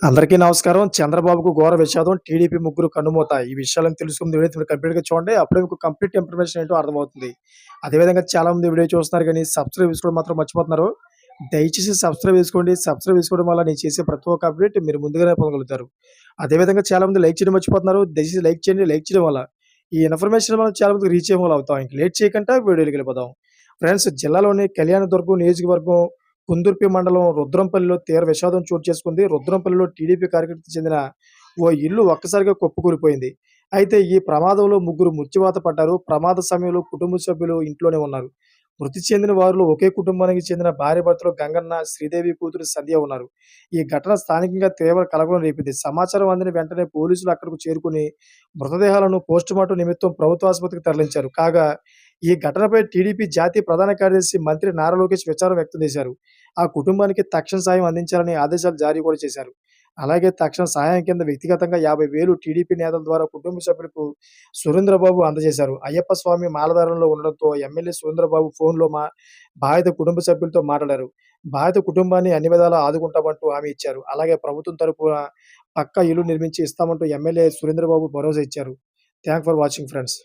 అందరికీ నమస్కారం. చంద్రబాబుకు ఘోర విషాదం. టీడీపీ ముగ్గురు కన్నుమూత. ఈ విషయాలను తెలుసుకుంది వీడియో మీరు కంప్లీట్‌గా చూడండి. అప్పుడే మీకు కంప్లీట్ ఇన్ఫర్మేషన్ ఏంటో అర్థమవుతుంది. అదేవిధంగా చాలామంది వీడియో చూస్తున్నారు కానీ సబ్స్క్రైబ్ చేసుకోవడం మాత్రం మర్చిపోతున్నారు. దయచేసి సబ్స్క్రైబ్ చేసుకోండి. సబ్స్క్రైబ్ చేసుకోవడం వల్ల నేను చేసే ప్రతి ఒక్క అప్డేట్ మీరు ముందుగానే పొందగలుగుతారు. అదేవిధంగా చాలామంది లైక్ చేయడం మర్చిపోతున్నారు. దయచేసి లైక్ చేయండి. లైక్ చేయడం వల్ల ఈ ఇన్ఫర్మేషన్ మనం చాలా మంది రీచ్ అయ్యేవాళ్ళం అవుతాం. ఇంక లేట్ చేయకుండా వీడియోలోకి వెళ్ళిపోదాం. ఫ్రెండ్స్ జిల్లాలోని కళ్యాణదుర్గం నియోజకవర్గం కుందుర్పి మండలం రుద్రంపల్లిలో తీవ్ర విషాదం చోటు చేసుకుంది. రుద్రంపల్లిలో టీడీపీ కార్యకర్తకు చెందిన ఓ ఇల్లు ఒక్కసారిగా కుప్పకూలిపోయింది. అయితే ఈ ప్రమాదంలో ముగ్గురు మృత్యువాత పడ్డారు. ప్రమాద సమయంలో కుటుంబ సభ్యులు ఇంట్లోనే ఉన్నారు. మృతి చెందిన వారిలో ఒకే కుటుంబానికి చెందిన భార్యాభర్తలు గంగన్న, శ్రీదేవి కూతురు సంధ్య ఉన్నారు. ఈ ఘటన స్థానికంగా తీవ్ర కలకలం రేపింది. సమాచారం అందిన వెంటనే పోలీసులు అక్కడకు చేరుకుని మృతదేహాలను పోస్టుమార్టం నిమిత్తం ప్రభుత్వ ఆసుపత్రికి తరలించారు. కాగా ఈ ఘటనపై టీడీపీ జాతీయ ప్రధాన కార్యదర్శి మంత్రి నారా లోకేష్ విచారం వ్యక్తం చేశారు. ఆ కుటుంబానికి తక్షణ సాయం అందించాలని ఆదేశాలు జారీ కూడా చేశారు. అలాగే తక్షణ సహాయం కింద వ్యక్తిగతంగా యాభై వేలు టీడీపీ నేతల ద్వారా కుటుంబ సభ్యులకు సురేంద్రబాబు అందజేశారు. అయ్యప్ప స్వామి మాలధారంలో ఉండడంతో ఎమ్మెల్యే సురేంద్రబాబు ఫోన్‌లో మా బాధిత కుటుంబ సభ్యులతో మాట్లాడారు. బాధిత కుటుంబాన్ని అన్ని విధాలా ఆదుకుంటామంటూ హామీ ఇచ్చారు. అలాగే ప్రభుత్వం తరపున పక్కా ఇల్లు నిర్మించి ఇస్తామంటూ ఎమ్మెల్యే సురేంద్రబాబు భరోసా ఇచ్చారు. Thank for watching friends.